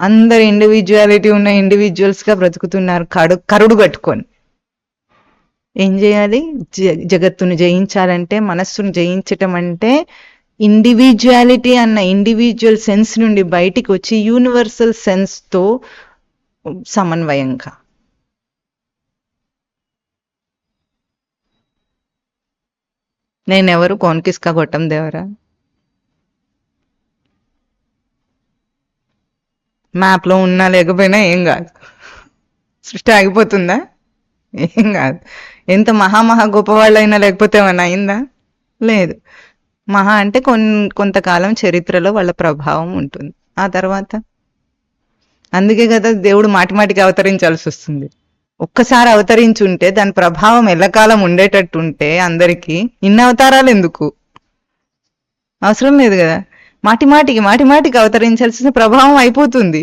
అందరు ఇండివిజువాలిటీ ఉన్న ఇండివిజువల్స్గా బ్రతుకుతున్నారు. కడు కరుడు కట్టుకొని ఏం చేయాలి? జ- జగత్తును జయించాలంటే మనస్సును జయించటం అంటే ఇండివిజువాలిటీ అన్న ఇండివిజువల్ సెన్స్ నుండి బయటికి వచ్చి యూనివర్సల్ సెన్స్తో సమన్వయంగా. నేనెవరు? కోన్కిస్కా గొట్టం దేవరా? మ్యాప్లో ఉన్నా లేకపోయినా ఏం కాదు. సృష్టి ఆగిపోతుందా? ఏం కాదు. ఎంత మహా మహా గొప్పవాళ్ళైనా లేకపోతే ఏమైనా అయిందా? లేదు. మహా అంటే కొన్ కొంతకాలం చరిత్రలో వాళ్ళ ప్రభావం ఉంటుంది. ఆ తర్వాత? అందుకే కదా దేవుడు మాటి మాటికి అవతరించాల్సి వస్తుంది. ఒక్కసారి అవతరించుంటే దాని ప్రభావం ఎల్లకాలం ఉండేటట్టు ఉంటే అందరికీ ఇన్ని అవతారాలు ఎందుకు? అవసరం లేదు కదా. మాటిమాటికి మాటిమాటికి అవతరించాల్సిన ప్రభావం అయిపోతుంది.